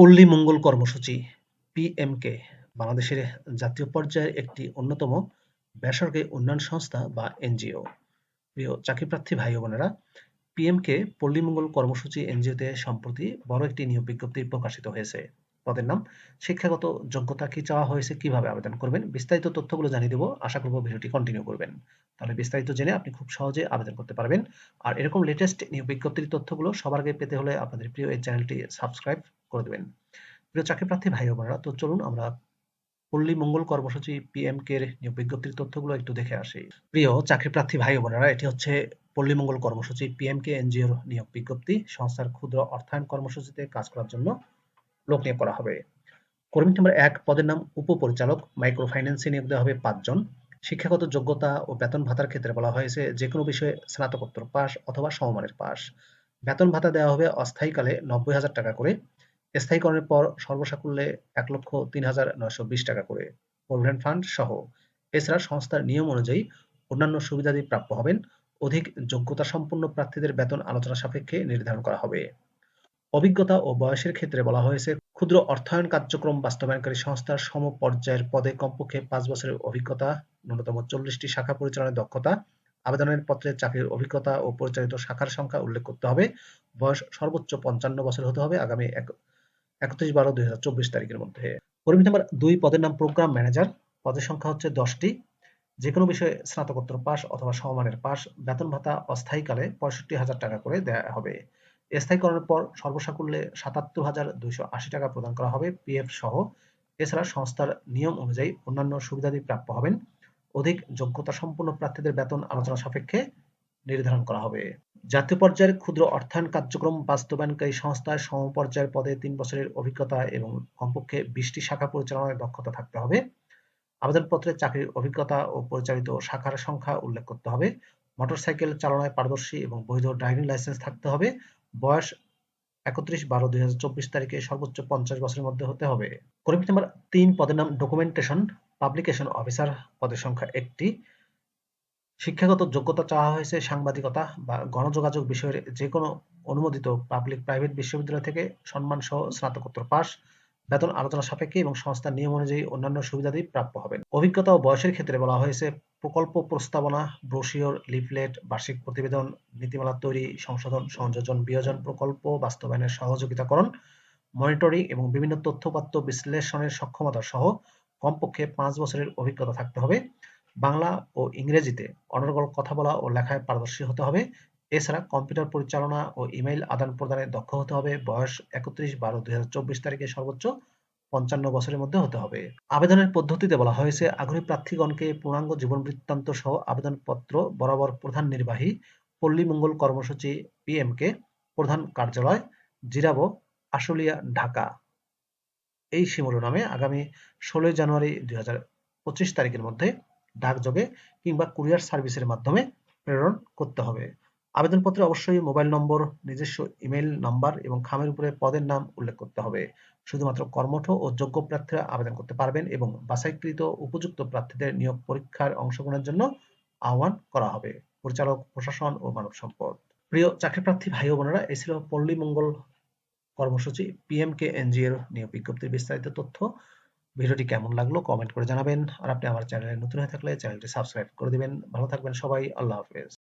পল্লী মঙ্গল কর্মসূচি পিএমকে বাংলাদেশের জাতীয় পর্যায়ের একটি অন্যতম বেসরকারি উন্নয়ন সংস্থা বা এনজিও। প্রিয় চাকরিপ্রার্থী ভাই বোনেরা পিএমকে পল্লী মঙ্গল কর্মসূচি এনজিওতে সম্প্রতি বড় একটি নিয়োগ বিজ্ঞপ্তি প্রকাশিত হয়েছে। পদের নাম। শিক্ষাগত যোগ্যতা কি চাওয়া হয়েছে? কীভাবে আবেদন করবেন? বিস্তারিত তথ্যগুলো জানিয়ে দেবো। আশা করব ভিডিওটি কন্টিনিউ করবেন। তাহলে বিস্তারিত জেনে আপনি খুব সহজে আবেদন করতে পারবেন। আর এরকম লেটেস্ট নিয়োগ বিজ্ঞপ্তির তথ্যগুলো সবার আগে পেতে হলে আপনাদের প্রিয় এই চ্যানেলটি সাবস্ক্রাইব করে দেবেন। প্রিয় চাকরি প্রার্থী ভাই বোনেরা, তো চলুন আমরা পল্লী মঙ্গল কর্মসূচি পিএমকে এর নিয়োগ বিজ্ঞপ্তির তথ্যগুলো একটু দেখে আসি। প্রিয় চাকরি প্রার্থী ভাই বোনেরা, এটি হচ্ছে পল্লী মঙ্গল কর্মসূচি পিএমকে এনজিওর নিয়োগ বিজ্ঞপ্তি। সংস্থার ক্ষুদ্র অর্থায়ন কর্মসূচিতে কাজ করার জন্য লোক নিয়োগ করা হবে। কর্মী নম্বর এক পদের নাম উপপরিচালক মাইক্রো ফাইন্যান্সে নিয়োগ দেওয়া হবে পাঁচজন। শিক্ষাগত যোগ্যতা ও বেতন ভাতার ক্ষেত্রে বলা হয়েছে যে কোনো বিষয়ে স্নাতকোত্তর পাস অথবা সমমানের পাস। বেতন ভাতা দেওয়া হবে অস্থায়ীকালে নব্বই হাজার টাকা করে। স্থায়ীকরণের পর সর্বসাকুল্যে এক লক্ষ তিন হাজার নয়শো বিশ টাকা করে। প্রভিডেন্ট ফান্ড সহ। এছাড়া সংস্থার নিয়ম অনুযায়ী অন্যান্য সুবিধাদি প্রাপ্য হবেন। অধিক যোগ্যতা সম্পন্ন প্রার্থীদের বেতন আলোচনা সাপেক্ষে নির্ধারণ করা হবে। অভিজ্ঞতা ও বয়সের ক্ষেত্রে বলা হয়েছে, ক্ষুদ্র অর্থায়ন কার্যক্রম বাস্তবায়নকারী সংস্থার সমপর্যায়ের পদে কমপক্ষে পাঁচ বছরের অভিজ্ঞতা, ন্যূনতম চল্লিশটি শাখা পরিচালনার দক্ষতা, আবেদনের পত্রে চাকরির অভিজ্ঞতা ও পরিচালিত শাখার সংখ্যা উল্লেখ করতে হবে, বয়স সর্বোচ্চ পঞ্চান্ন বছর হতে হবে আগামী একত্রিশ বারো দুই হাজার চব্বিশ তারিখের মধ্যে। কর্মী নাম্বার দুই, পদের নাম প্রোগ্রাম ম্যানেজার, পদের সংখ্যা হচ্ছে দশটি যে কোনো বিষয়ে স্নাতকোত্তর পাস অথবা সমমানের পাস, বেতন ভাতা অস্থায়ীকালে পঁয়ষট্টি হাজার টাকা করে দেওয়া হবে। স্থায়ীকরণের পর সর্বসাকুল্যে সাতাত্তর হাজার দুইশো আশি টাকা প্রদান করা হবে পিএফ সহ। এছাড়া সংস্থার নিয়ম অনুযায়ী অন্যান্য সুবিধাদি প্রাপ্য হবেন। অধিক যোগ্যতা সম্পন্ন প্রার্থীদের বেতন আলোচনা সাপেক্ষে নির্ধারণ করা হবে। জাতীয় পর্যায়ের ক্ষুদ্র অর্থায়ন কার্যক্রম বাস্তবায়নকারী সংস্থায় সমপর্যায়ের পদে তিন বছরের অভিজ্ঞতা এবং কমপক্ষে বিশটি শাখা পরিচালনায় দক্ষতা থাকতে হবে। আবেদনপত্রে চাকরির অভিজ্ঞতা ও পরিচালিত শাখার সংখ্যা উল্লেখ করতে হবে। মোটরসাইকেল চালনায় পারদর্শী এবং বৈধ ড্রাইভিং লাইসেন্স থাকতে হবে। বয়স একত্রিশ বারো দুই হাজার চব্বিশ তারিখে সর্বোচ্চ পঞ্চাশ বছরের মধ্যে হতে হবে। কর্মী নাম্বার তিন পদের নাম ডকুমেন্টেশন পাবলিকেশন অফিসার পদের সংখ্যা একটি। শিক্ষাগত যোগ্যতা চাওয়া হয়েছে সাংবাদিকতা বা গণযোগাযোগ বিষয়ের যে কোনো অনুমোদিত পাবলিক প্রাইভেট বিশ্ববিদ্যালয় থেকে সম্মান সহ স্নাতকোত্তর পাস বেতন আলোচনা সাপেক্ষে এবং সংস্থার নিয়ম অনুযায়ী অন্যান্য সুবিধাদি প্রাপ্য হবেন। অভিজ্ঞতা ও বয়সের ক্ষেত্রে বলা হয়েছে, প্রকল্প প্রস্তাবনা, ব্রোশিওর, লিফলেট, বার্ষিক প্রতিবেদন, নীতিমালা তৈরি, সংশোধন, সংযোজন, বিয়োজন প্রকল্প, বাস্তবায়নের সহযোগিতাকরণ, মনিটরিং এবং বিভিন্ন তথ্যপাত্র বিশ্লেষণের সক্ষমতা সহ কমপক্ষে পাঁচ বছরের অভিজ্ঞতা থাকতে হবে। বাংলা ও ইংরেজিতে অনর্গল কথা বলা ও লেখায় পারদর্শী হতে হবে। এছাড়া কম্পিউটার পরিচালনা ও ইমেইল আদান প্রদানে দক্ষ হতে হবে। বয়স একত্রিশ বারো দুই হাজার চব্বিশ তারিখে সর্বোচ্চ পঞ্চান্ন বছরের মধ্যে হতে হবে। আবেদনের পদ্ধতিতে বলা হয়েছে, আগ্রহী প্রার্থীগণকে পূর্ণাঙ্গ জীবন বৃত্তান্ত সহ আবেদনপত্র বরাবর প্রধান নির্বাহী, পল্লী মঙ্গল কর্মসূচি পিএমকে প্রধান কার্যালয়, জিরাবো, আশুলিয়া, ঢাকা। এই শিমুলনামে আগামী ষোলোই জানুয়ারি দুই হাজার পঁচিশ তারিখের মধ্যে ডাকযোগে কিংবা কুরিয়ার সার্ভিসের মাধ্যমে প্রেরণ করতে হবে। আবেদনপত্রে অবশ্যই মোবাইল নম্বর, নিজস্ব ইমেল নাম্বার এবং খামের উপরে পদের নাম উল্লেখ করতে হবে। শুধুমাত্র কর্মঠ ও যোগ্য প্রার্থীরা আবেদন করতে পারবেন এবং বাছাইকৃত উপযুক্ত প্রার্থীদের নিয়োগ পরীক্ষার অংশগ্রহণের জন্য আহ্বান করা হবে। পরিচালক, প্রশাসন ও মানব সম্পদ। প্রিয় চাকরি প্রার্থী ভাই ও বোনেরা, এই ছিল পল্লী মঙ্গল কর্মসূচি। পিএমকে এনজিওর নিয়োগ বিজ্ঞপ্তির বিস্তারিত তথ্য। ভিডিওটি কেমন লাগল কমেন্ট করে জানাবেন। আর আপনি আমার চ্যানেলে নতুন হয়ে থাকলে চ্যানেলটি সাবস্ক্রাইব করে দিবেন। ভালো থাকবেন সবাই। আল্লাহ হাফেজ।